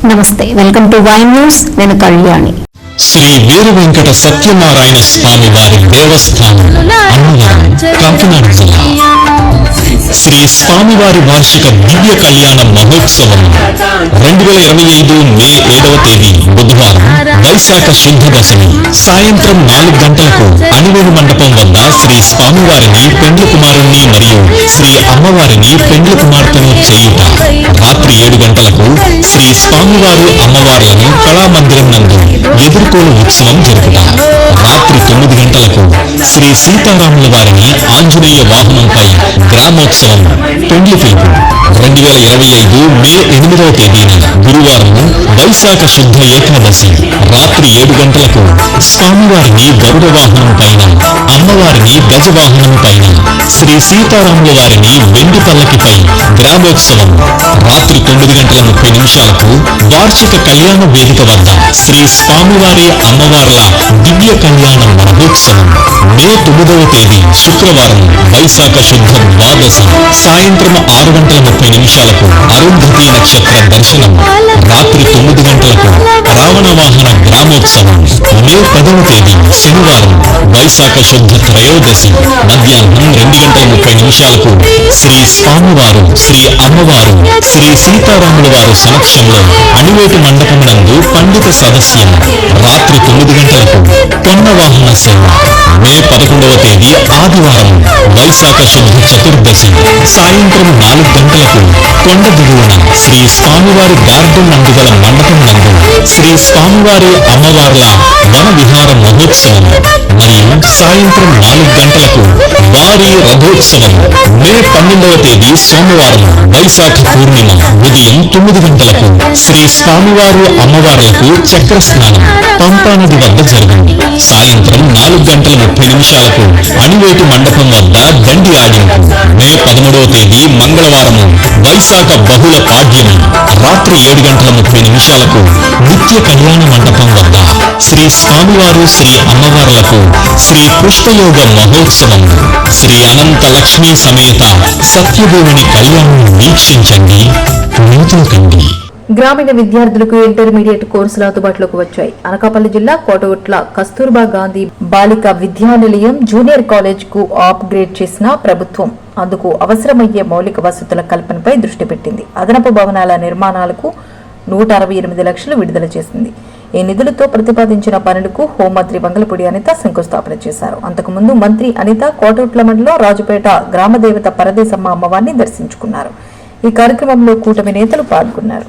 నమస్తే welcome to Y news నేను కళ్యాణి. శ్రీ వీరు వెంకట సత్యనారాయణ స్వామి వారి దేవస్థానం అన్నవరం కాకినాడ జిల్లా. శ్రీ స్వామివారి వార్షిక దివ్య కళ్యాణ మహోత్సవం రెండు వేల ఇరవై ఐదు మే ఏడవ తేదీ బుధవారం వైశాఖ శుద్ధ దశమి సాయంత్రం నాలుగు గంటలకు అనివేలు మండపం వద్ద శ్రీ స్వామివారిని పెండ్లి కుమారుణ్ణి మరియు శ్రీ అమ్మవారిని పెండ్లి కుమార్తెను చేయుట. రాత్రి ఏడు గంటలకు శ్రీ స్వామివారు అమ్మవార్లను కళామందిరం నందు ఎదుర్కోలు ఉత్సవం జరుపుట రాత్రి తొమ్మిది గంటలకు శ్రీ సీతారాముల వారిని ఆంజనేయ వాహనంపై గ్రామోత్సవం పెండ్లి పిలుపు. రెండు వేల ఇరవై ఐదు మే ఎనిమిదవ తేదీన గురువారం వైశాఖ శుద్ధ ఏకాదశి రాత్రి ఏడు గంటలకు స్వామివారిని గరుడ వాహనం పైన అమ్మవారిని గజవాహనం పైన శ్రీ సీతారాముల వారిని వెండి పల్లకిపై గ్రామోత్సవం. రాత్రి తొమ్మిది గంటల ముప్పై నిమిషాలకు వార్షిక కళ్యాణ వేదిక వద్ద శ్రీ స్వామివారి అమ్మవార్ల దివ్య కళ్యాణ మహోత్సవం. మే తొమ్మిదవ తేదీ శుక్రవారం వైశాఖ శుద్ధ ద్వాదశి. సాయంత్రం ఆరు గంటల ముప్పై నిమిషాలకు అరుంధతి నక్షత్ర దర్శనం. రాత్రి తొమ్మిది గంటలకు రావణ వాహన గ్రామోత్సవం. మే పదవ తేదీ శనివారం వైశాఖ శుద్ధ త్రయోదశి మధ్యాహ్నం రెండు గంటల ముప్పై నిమిషాలకు శ్రీ స్వామివారు శ్రీ అమ్మవారు శ్రీ సీతారాముల వారు సమక్షంలో అణివేటు మండపం నందు పండిత సదస్యం రాత్రి తొమ్మిది గంటలకు పొన్న వాహన సేవ. మే పదకొండవ తేదీ ఆదివారం వైశాఖ శుద్ధ చతుర్దశి. సాయంత్రం నాలుగు గంటలకు కొండ దిగువన శ్రీ స్వామివారి గార్డెన్ నందుగల మండపం నందు శ్రీ స్వామివారి అమ్మవార్ల వన విహార మహోత్సవం మరియు సాయంత్రం నాలుగు గంటలకు వారి రథోత్సవం. మే పన్నెండవ తేదీ సోమవారం వైశాఖ పూర్ణిమ ఉదయం తొమ్మిది గంటలకు శ్రీ స్వామివారు అమ్మవార్లకు చక్ర స్నానం పంపానది వద్ద జరిగింది సాయంత్రం నాలుగు గంటల ముప్పై నిమిషాలకు అణివేటు మండపం వద్ద దండి ఆడింపు. మే పదమూడవ తేదీ మంగళవారము వైశాఖ బహుళ పాడ్యమి రాత్రి ఏడు గంటల ముప్పై నిమిషాలకు నిత్య కళ్యాణ మండపం వద్ద శ్రీ స్వామివారు శ్రీ అమ్మవార్లకు శ్రీ పుష్పయోగ మహోత్సవం. శ్రీ అనంత లక్ష్మీ సమేత సత్యదేవుని కళ్యాణం వీక్షించండి. నూతన కండి గ్రామీణ విద్యార్థులకు ఇంటర్మీడియట్ కోర్సులు అందుబాటులోకి వచ్చాయి. అనకాపల్లి జిల్లా కోటగుట్ల కస్తూర్బా గాంధీ బాలిక విద్యానిలయం జూనియర్ కాలేజ్కు అప్గ్రేడ్ చేసిన ప్రభుత్వం అందుకు అవసరమయ్యే మౌలిక వసతుల కల్పనపై దృష్టి పెట్టింది. అదనపు భవనాల నిర్మాణాలకు నూట అరవై ఎనిమిది లక్షలు విడుదల చేసింది. ఈ నిధులతో ప్రతిపాదించిన పనులకు హోంమంత్రి వంగలపూడి అనిత శంకుస్థాపన చేశారు. అంతకుముందు మంత్రి అనిత కోటగుట్ల మండలం రాజుపేట గ్రామదేవత పరదేశమ్మ అమ్మవారిని దర్శించుకున్నారు. ఈ కార్యక్రమంలో కూటమి నేతలు పాల్గొన్నారు.